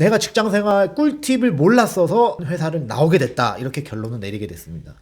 내가 직장 생활 꿀팁을 몰랐어서 회사를 나오게 됐다 이렇게 결론을 내리게 됐습니다.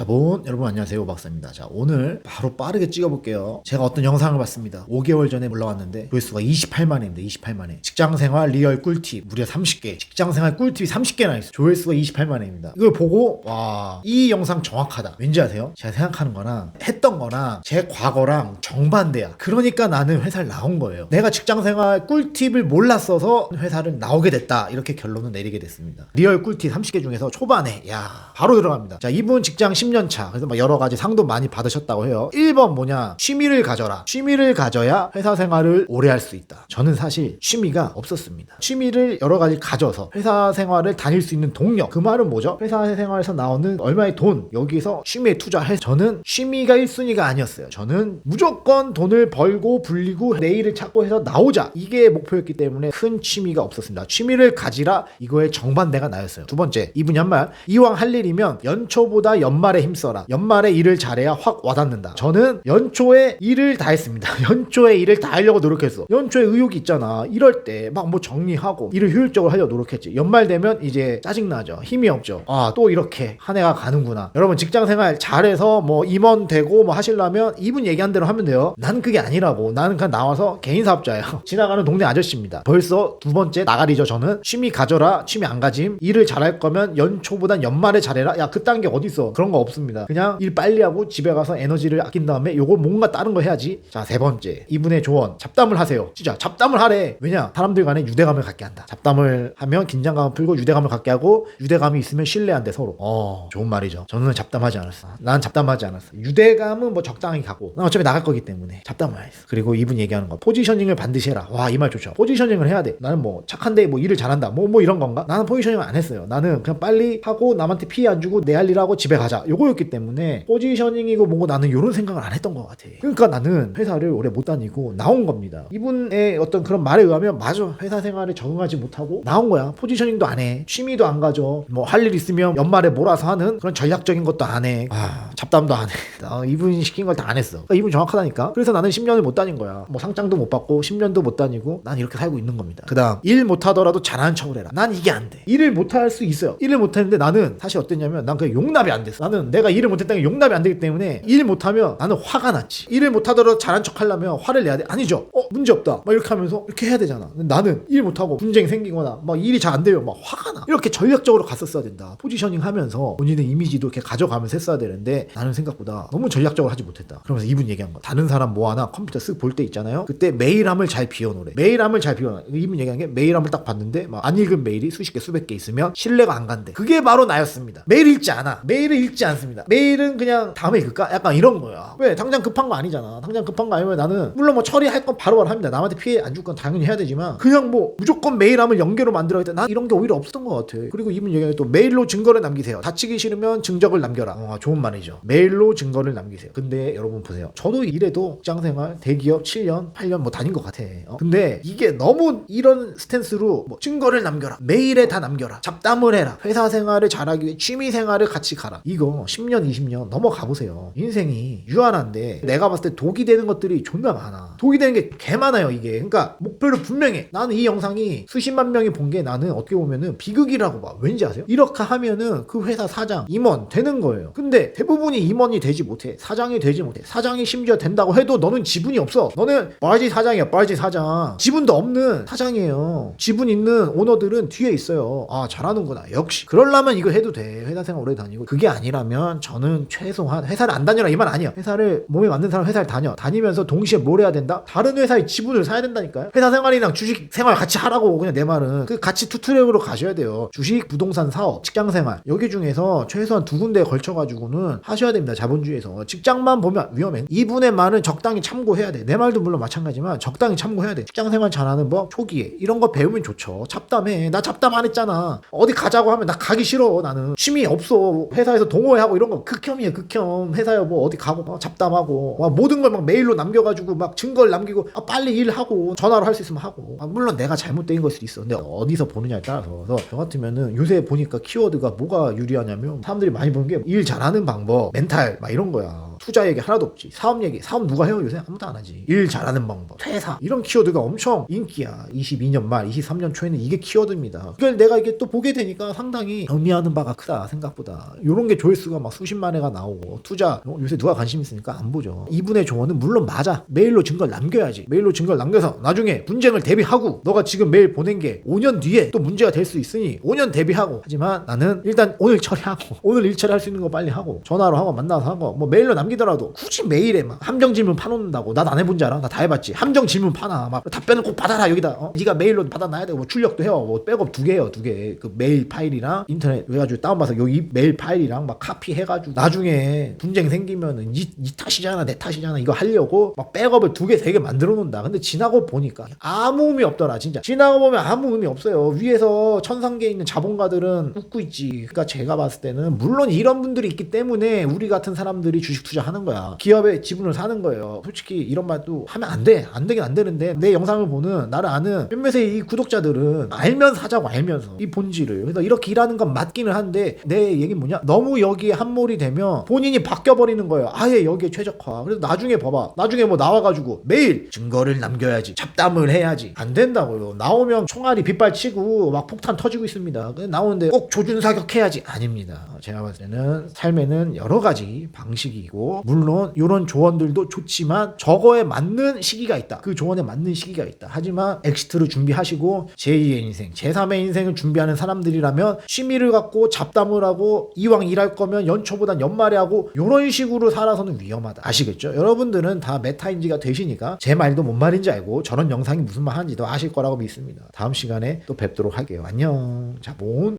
자, 본 여러분 안녕하세요. 오 박사입니다. 자, 오늘 바로 빠르게 찍어볼게요. 제가 어떤 영상을 봤습니다. 5개월 전에 올라왔는데 조회수가 28만입니다. 28만에. 직장생활 리얼 꿀팁 무려 30개. 직장생활 꿀팁이 30개나 있어. 조회수가 28만입니다. 이걸 보고 와, 이 영상 정확하다. 왠지 아세요? 제가 생각하는 거랑 했던 거랑 제 과거랑 정반대야. 그러니까 나는 회사를 나온 거예요. 내가 직장생활 꿀팁을 몰랐어서 회사를 나오게 됐다. 이렇게 결론을 내리게 됐습니다. 리얼 꿀팁 30개 중에서 초반에 야, 바로 들어갑니다. 자, 이분 직장 10년 차. 그래서 막 여러 가지 상도 많이 받으셨다고 해요. 1번 뭐냐? 취미를 가져라. 취미를 가져야 회사 생활을 오래 할 수 있다. 저는 사실 취미가 없었습니다. 취미를 여러 가지 가져서 회사 생활을 다닐 수 있는 동력. 그 말은 뭐죠? 회사 생활에서 나오는 얼마의 돈 여기서 취미에 투자해 저는 취미가 1순위가 아니었어요. 저는 무조건 돈을 벌고 불리고 내일을 찾고 해서 나오자. 이게 목표였기 때문에 큰 취미가 없었습니다. 취미를 가지라 이거의 정반대가 나였어요. 두 번째, 이분이 한 말. 이왕 할 일이면 연초보다 연말에 힘써라. 연말에 일을 잘해야 확 와닿는다. 저는 연초에 일을 다 했습니다. 연초에 일을 다 하려고 노력했어. 연초에 의욕이 있잖아. 이럴 때 막 뭐 정리하고 일을 효율적으로 하려고 노력했지. 연말 되면 이제 짜증나죠. 힘이 없죠. 아, 또 이렇게 한 해가 가는구나. 여러분 직장 생활 잘해서 뭐 임원 되고 뭐 하시려면 이분 얘기한 대로 하면 돼요. 난 그게 아니라고. 나는 그냥 나와서 개인 사업자예요. 지나가는 동네 아저씨입니다. 벌써 두 번째 나가리죠. 저는 취미 가져라. 취미 안 가짐. 일을 잘할 거면 연초보단 연말에 잘해라. 야, 그딴 게 어딨어. 그런 거 없습니다. 그냥 일 빨리 하고 집에 가서 에너지를 아낀 다음에 요거 뭔가 다른 거 해야지. 자, 세 번째. 이분의 조언. 잡담을 하세요. 진짜 잡담을 하래. 왜냐? 사람들 간에 유대감을 갖게 한다. 잡담을 하면 긴장감을 풀고 유대감을 갖게 하고 유대감이 있으면 신뢰한대 서로. 어, 좋은 말이죠. 저는 잡담하지 않았어. 난 잡담하지 않았어. 유대감은 뭐 적당히 갖고. 난 어차피 나갈 거기 때문에 잡담을 안 했어. 그리고 이분 얘기하는 거. 포지셔닝을 반드시 해라. 와, 이 말 좋죠. 포지셔닝을 해야 돼. 나는 뭐 착한데 뭐 일을 잘한다. 뭐, 뭐 이런 건가? 나는 포지셔닝 안 했어요. 나는 그냥 빨리 하고 남한테 피해 안 주고 내 할 일 하고 집에 가자. 요거였기 때문에 포지셔닝이고 뭐고 나는 이런 생각을 안 했던 것 같아. 그러니까 나는 회사를 오래 못 다니고 나온 겁니다. 이분의 어떤 그런 말에 의하면 맞아. 회사 생활에 적응하지 못하고 나온 거야. 포지셔닝도 안 해. 취미도 안 가져. 뭐 할 일 있으면 연말에 몰아서 하는 그런 전략적인 것도 안 해. 아, 잡담도 안 해. 아, 이분이 시킨 걸 다 안 했어. 그러니까 이분 정확하다니까. 그래서 나는 10년을 못 다닌 거야. 뭐 상장도 못 받고 10년도 못 다니고 난 이렇게 살고 있는 겁니다. 그다음 일 못하더라도 잘하는 척을 해라. 난 이게 안 돼. 일을 못할 수 있어요. 일을 못했는데 나는 사실 어땠냐면 난 그냥 용납이 안 됐어. 나는 내가 일을 못했다는 게 용납이 안 되기 때문에 일 못하면 나는 화가 났지. 일을 못하더라도 잘한 척 하려면 화를 내야 돼. 아니죠. 어 문제 없다. 막 이렇게 하면서 이렇게 해야 되잖아. 나는 일 못하고 분쟁이 생기거나 막 일이 잘 안 되면 막 화가 나. 이렇게 전략적으로 갔었어야 된다. 포지셔닝 하면서 본인의 이미지도 이렇게 가져가면서 했어야 되는데 나는 생각보다 너무 전략적으로 하지 못했다. 그러면서 이분 얘기한 거. 다른 사람 뭐 하나 컴퓨터 쓱 볼 때 있잖아요. 그때 메일함을 잘 비워놓으래. 메일함을 잘 비워놔. 이분 얘기한 게 메일함을 딱 봤는데 막 안 읽은 메일이 수십 개 수백 개 있으면 신뢰가 안 간대. 그게 바로 나였습니다. 메일 읽지 않아. 메일을 읽지 않습니다. 메일은 그냥 다음에 읽을까? 약간 이런 거야. 왜? 당장 급한 거 아니잖아. 당장 급한 거 아니면 나는 물론 뭐 처리할 건 바로바로 합니다. 남한테 피해 안 줄 건 당연히 해야 되지만 그냥 뭐 무조건 메일함을 연계로 만들어야겠다. 난 이런 게 오히려 없었던 것 같아. 그리고 이분 얘기하는 또 메일로 증거를 남기세요. 다치기 싫으면 증적을 남겨라. 어, 좋은 말이죠. 메일로 증거를 남기세요. 근데 여러분 보세요. 저도 이래도 직장생활 대기업 7년, 8년 뭐 다닌 것 같아. 어? 근데 이게 너무 이런 스탠스로 뭐 증거를 남겨라. 메일에 다 남겨라. 잡담을 해라. 회사 생활을 잘하기 위해 취미 생활을 같이 가라. 이거 10년, 20년 넘어가 보세요. 인생이 유한한데 내가 봤을 때 독이 되는 것들이 존나 많아. 독이 되는 게 개 많아요, 이게. 그러니까 목표를 분명해. 나는 이 영상이 수십만 명이 본 게 나는 어떻게 보면은 비극이라고 봐. 왠지 아세요? 이렇게 하면은 그 회사 사장, 임원 되는 거예요. 근데 대부분이 임원이 되지 못해. 사장이 되지 못해. 사장이 심지어 된다고 해도 너는 지분이 없어. 너는 빠지 사장이야, 빠지 사장. 지분도 없는 사장이에요. 지분 있는 오너들은 뒤에 있어요. 아, 잘하는구나. 역시. 그러려면 이거 해도 돼. 회사 생활 오래 다니고. 그게 아니라면 저는 최소한 회사를 안 다녀라 이 말 아니야. 회사를 몸에 맞는 사람 회사를 다녀. 다니면서 동시에 뭘 해야 된다? 다른 회사의 지분을 사야 된다니까요. 회사 생활이랑 주식 생활 같이 하라고 그냥 내 말은. 그 같이 투 트랙으로 가셔야 돼요. 주식, 부동산 사업, 직장 생활. 여기 중에서 최소한 두 군데에 걸쳐 가지고는 하셔야 됩니다. 자본주의에서. 직장만 보면 위험해. 이분의 말은 적당히 참고해야 돼. 내 말도 물론 마찬가지지만 적당히 참고해야 돼. 직장 생활 잘하는 법 초기에 이런 거 배우면 좋죠. 잡담해. 나 잡담 안 했잖아. 어디 가자고 하면 나 가기 싫어. 나는 취미 없어. 회사에서 동호회 하고 이런 거 극혐이에요. 극혐. 회사에 뭐 어디 가고 어, 잡담하고 와, 모든 걸 막 메일로 남겨가지고 막 증거를 남기고 아, 빨리 일하고 전화로 할 수 있으면 하고 아, 물론 내가 잘못된 걸 수도 있어. 근데 어디서 보느냐에 따라서 그래서 저 같으면은 요새 보니까 키워드가 뭐가 유리하냐면 사람들이 많이 보는 게 일 잘하는 방법, 멘탈 막 이런 거야. 투자 얘기 하나도 없지. 사업 얘기. 사업 누가 해요 요새? 아무도 안 하지. 일 잘하는 방법. 퇴사. 이런 키워드가 엄청 인기야. 22년 말, 23년 초에는 이게 키워드입니다. 이걸 내가 이게 또 보게 되니까 상당히 의미하는 바가 크다 생각보다. 이런 게 조회수가 막 수십만 회가 나오고 투자 어, 요새 누가 관심 있으니까 안 보죠. 이분의 조언은 물론 맞아. 메일로 증거를 남겨야지. 메일로 증거를 남겨서 나중에 분쟁을 대비하고 너가 지금 메일 보낸 게 5년 뒤에 또 문제가 될 수 있으니 5년 대비하고 하지만 나는 일단 오늘 처리하고 오늘 일 처리할 수 있는 거 빨리 하고 전화로 하고 만나서 하고 뭐 메일로 남기 더라도 굳이 메일에 막 함정 질문 파놓는다고 나안 해본 줄 알아? 나 다 해봤지. 함정 질문 파나 막 답변을 꼭 받아라 여기다. 어? 네가 메일로 받아놔야 되고 뭐 출력도 해요. 뭐 백업 두 개요 두 개 그 메일 파일이랑 인터넷 해가지고 다운받아서 여기 메일 파일이랑 막 카피 해가지고 나중에 분쟁 생기면은 이, 이 탓이잖아 내 탓이잖아. 이거 하려고 막 백업을 두 개 세 개 만들어 놓는다. 근데 지나고 보니까 아무 의미 없더라 진짜. 지나고 보면 아무 의미 없어요. 위에서 천상계에 있는 자본가들은 웃고 있지. 그러니까 제가 봤을 때는 물론 이런 분들이 있기 때문에 우리 같은 사람들이 주식 투자 하는 거야. 기업의 지분을 사는 거예요. 솔직히 이런 말도 하면 안 돼 안 되긴 안 되는데 내 영상을 보는 나를 아는 몇몇의 이 구독자들은 알면서 하자고 알면서. 이 본질을. 그래서 이렇게 일하는 건 맞기는 한데 내 얘기는 뭐냐? 너무 여기에 함몰이 되면 본인이 바뀌어 버리는 거예요. 아예 여기에 최적화. 그래서 나중에 봐봐. 나중에 뭐 나와가지고 매일 증거를 남겨야지. 잡담을 해야지. 안 된다고요. 나오면 총알이 빗발치고 막 폭탄 터지고 있습니다. 나오는데 꼭 조준 사격 해야지. 아닙니다. 제가 봤을 때는 삶에는 여러 가지 방식이 고 물론 이런 조언들도 좋지만 저거에 맞는 시기가 있다. 그 조언에 맞는 시기가 있다. 하지만 엑시트를 준비하시고 제2의 인생 제3의 인생을 준비하는 사람들이라면 취미를 갖고 잡담을 하고 이왕 일할 거면 연초보단 연말에 하고 이런 식으로 살아서는 위험하다. 아시겠죠? 여러분들은 다 메타인지가 되시니까 제 말도 뭔 말인지 알고 저런 영상이 무슨 말 하는지도 아실 거라고 믿습니다. 다음 시간에 또 뵙도록 할게요. 안녕. 자 본